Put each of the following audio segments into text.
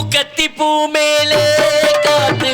முக்கத்தி பூ மேலே காத்து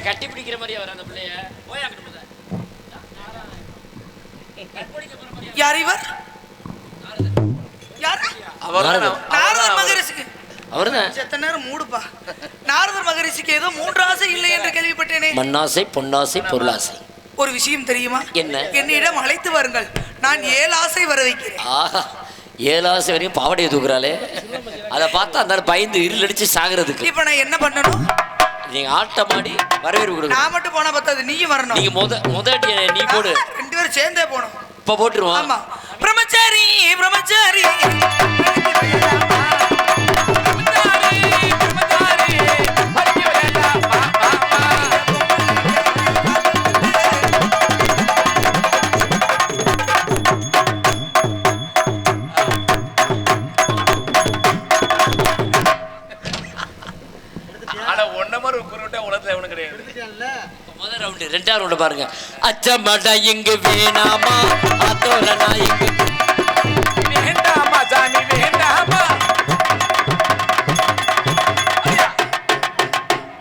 என்னையா கட்டி பிடிக்கிற மாதிரியா வர அந்த பிள்ளைய? போய் அங்கிட்டு. யார் இவர்? யார்? நாரதர். மகரிஷிக்கு. அவர்தான் செத்த நேரம் மூடுப்பா? நாரதர் மகரிஷிக்கு ஏதோ மூன்று ஆசை இல்லை என்று கேள்விப்பட்டேனே. மண்ணாசை பொன்னாசை பொருளாசை. ஒரு விஷயம் தெரியுமா? என்ன? என்னிடம் அழைத்து வாருங்கள். நான் ஏழு ஆசை வர வைக்கிறேன். ஆஹா ஏழு ஆசை வரையும் பாவடையை தூக்குறாளே. அதை பார்த்தா அந்த பயந்து இருளடிச்சு சாகுறதுக்கு. இப்ப நான் என்ன பண்ணணும்? நீங்க ஆட்டமாடி வரவேற்பு கொடுக்கணும் நான் மட்டும் போனா பத்தாது நீயும் வரணும். நீங்க முத முத நீ போடு. ரெண்டு பேரும் சேர்ந்தே போகணும். இப்ப போட்டுருவோம். ஆமா. பிரம்மச்சாரி பிரம்மச்சாரி. மாதிரி ஒரு குருவிட்டா உலகத்துல எவனும் கிடையாது. முதல் ரவுண்டு ரெண்டாவது ரவுண்டு பாருங்க. அச்சமாட்டா இங்கு வேணாமா? அதோல நான் இங்கு வேண்டாமா சாமி வேண்டாமா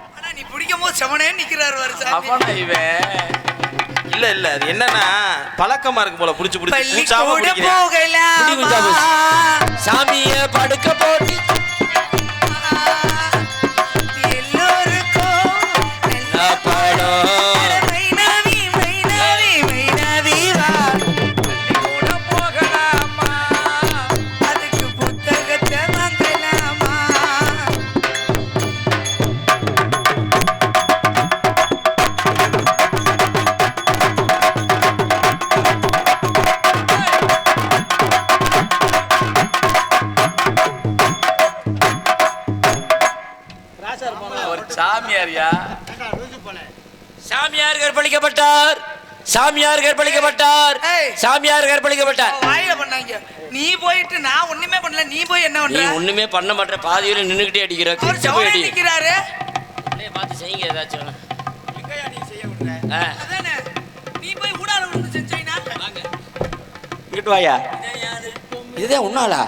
ஆனா நீ பிடிக்கும் போது செவனே நிக்கிறாரு வருஷம் இவன்? இல்ல இல்ல அது என்னன்னா பழக்கமா இருக்கு போல. புடிச்சு புடிச்சு? சாமிய படுக்க போட்டு அவர் சாமியாரியா? சாமியார்கள் பழிக்கப்பட்டார் சாமியார் கற்பழிக்கப்பட்டார். சாமியார் கற்பழிக்கப்பட்டார். வாயில பண்ணாங்க. நீ போயிட்டு நான் ஒண்ணுமே பண்ணல. நீ போய் என்ன நீ பண்ற ஒண்ணுமே பண்ண மாட்டேற. பாதியில நின்னுகிட்டே அடிக்கிற. அவர் கிழிச்சு போய் சவரே அடி நிக்கிறாரு அப்படியே பார்த்து செய்யுங்க ஏதாச்சும் ஆ. அதானே நீ போய் ஊடால விழுந்து செஞ்சீனா இங்கிட்டு வாயா. இதுதான் உன்னாலா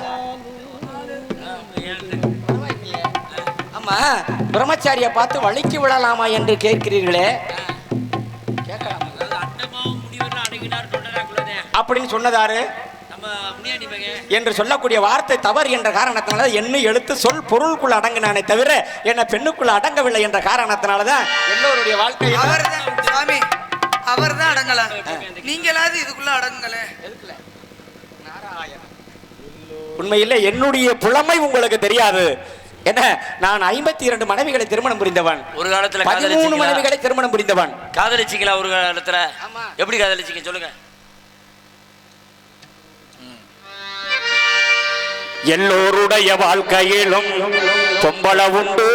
ஆமா. பிரம்மச்சாரியை பார்த்து வலிக்கு விழலாமா என்று கேட்கிறீர்களே. அப்படின்னு சொன்னதாரு. என்று சொல்லக்கூடிய வார்த்தை தவறு என்ற காரணத்தினால என்ன எழுத்து சொல் பொருளுக்குள்ள அடங்கினானே தவிர என்ன பெண்ணுக்குள்ள அடங்கவில்லை என்ற காரணத்தினால தான் எல்லோருடைய வாழ்க்கையில் அவர்தான் சாமி அவர்தான் அடங்கல. நீங்களாவது இதுக்குள்ள அடங்கல உண்மையிலே என்னுடைய புலமை உங்களுக்கு தெரியாது. என்ன? நான் ஐம்பத்தி இரண்டு மனைவிகளை திருமணம் புரிந்தவன். ஒரு காலத்துல பதிமூணு மனைவிகளை திருமணம் புரிந்தவன். காதலிச்சீங்களா ஒரு காலத்துல? எப்படி காதலிச்சீங்க? சொல்லுங்க. எல்லோருடைய வாழ்க்கையிலும் பொம்பள உண்டு.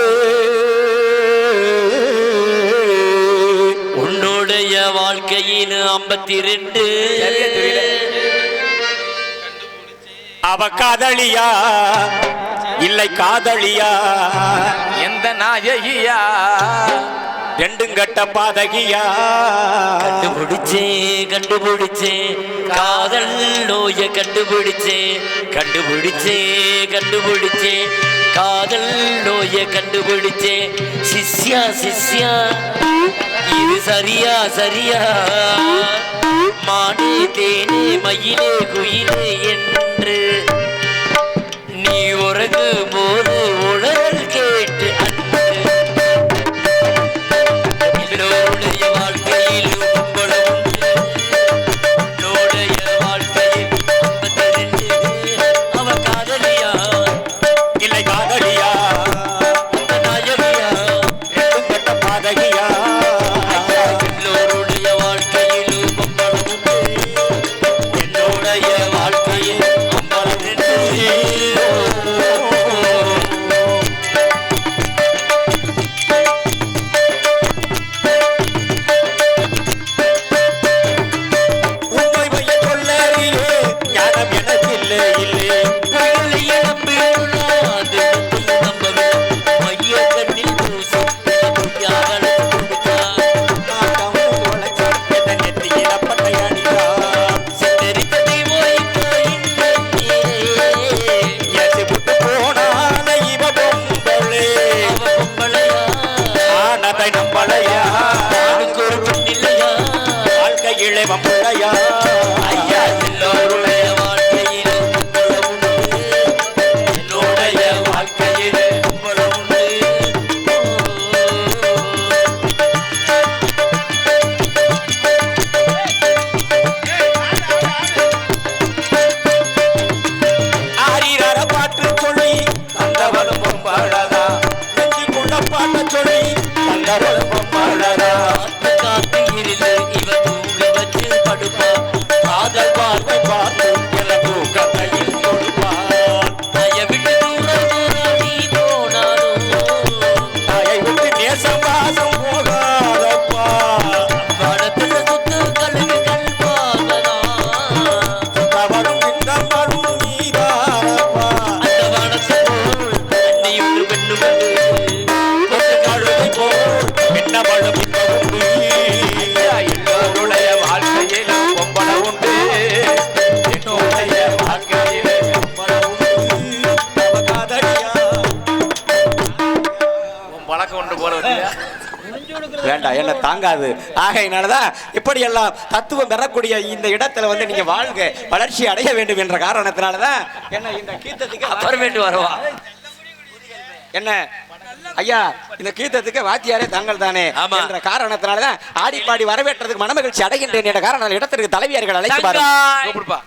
உன்னுடைய வாழ்க்கையில் ஐம்பத்தி ரெண்டு அவ காதலியா? இல்லை காதலியா? எந்த நாயகியா? ரெண்டும் கட்ட பாதகியா? கண்டுபிடிச்சே கண்டுபிடிச்சே காதல் நோய கண்டுபிடிச்சே கண்டுபிடிச்சே கண்டுபிடிச்சே காதல் நோய கண்டுபிடிச்சே சிஷ்யா சிஷ்யா. இது சரியா சரியா? மானே தேனே மயிலே குயிலே என்று நீ போது Obrigado. தாங்காது. ஆகையினாலதான் இப்படி எல்லாம் தத்துவம் பெறக்கூடிய இந்த இடத்துல வந்து நீங்க வாழ்க வளர்ச்சி அடைய வேண்டும் என்ற காரணத்தினாலதான் என்ன இந்த கீர்த்தத்துக்கு அப்புறமேட்டு வரவா? என்ன? ஐயா இந்த கீர்த்தத்துக்கு வாத்தியாரே தாங்கள் தானே ஆமா. என்ற காரணத்தினாலதான் ஆடி பாடி வரவேற்றதுக்கு மனமகிழ்ச்சி அடைகின்றேன் என்ற காரணம் இடத்திற்கு தலைவியார்கள் அழைத்து பாருங்க. கூப்பிடுப்பா.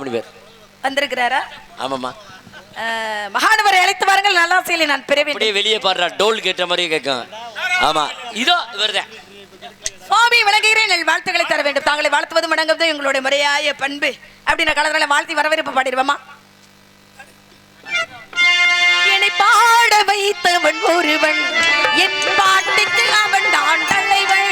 மகாமணி பேர் வந்திருக்கிறாரா? ஆமாம்மா. மகானவரை அழைத்து வாருங்கள். நல்லா செய்யலை நான் பிறவி அப்படியே வெளியே பாடுறா. டோல் கேட்ட மாதிரியே கேட்கும். ஆமா. இதோ இவர்தான் சுவாமி வணங்குகிறேன் நல் வாழ்த்துக்களை தர வேண்டும். தாங்களை வாழ்த்துவது வணங்குவது எங்களுடைய முறையாய பண்பு. அப்படின்னு கலர்களை வாழ்த்தி வரவேற்பு பாடிடுவோமா? என்னை பாட வைத்தவன் ஒருவன். என் பாட்டுக்கு அவன் தான் தலைவன்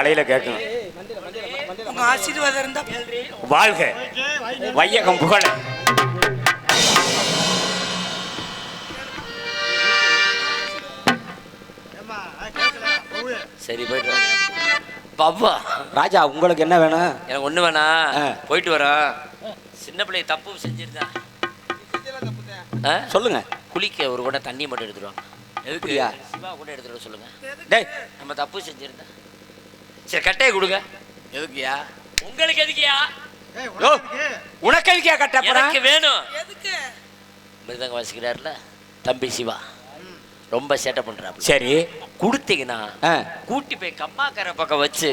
காலையில கேட்கும் உங்க ஆசீர்வாதம் இருந்தா வாழ்க. வையகம் புகழ. சரி போயிட்டு. பாப்பா ராஜா உங்களுக்கு என்ன வேணும்? எனக்கு ஒண்ணு வேணா. ஆ. போயிட்டு வரோம் சின்ன பிள்ளை தப்பு செஞ்சிருந்தா. ஆ? சொல்லுங்க. குளிக்க ஒரு கூட தண்ணி மட்டும் எடுத்துருவாங்க எதுக்கு? சிவா கூட எடுத்துட்டு சொல்லுங்க. டேய். நம்ம தப்பு செஞ்சிருந்தா. சரி கட்டையை கொடுங்க. எதுக்குயா உங்களுக்கு எதுக்கியா உனக்கு எதுக்கியா கட்ட எனக்கு வேணும். எதுக்கு? மிருதங்க வாசிக்கிறாருல தம்பி சிவா. ரொம்ப சேட்டை பண்றாரு சரி. கொடுத்தீங்கன்னா. கூட்டி போய் கம்மாக்கரை பக்கம் வச்சு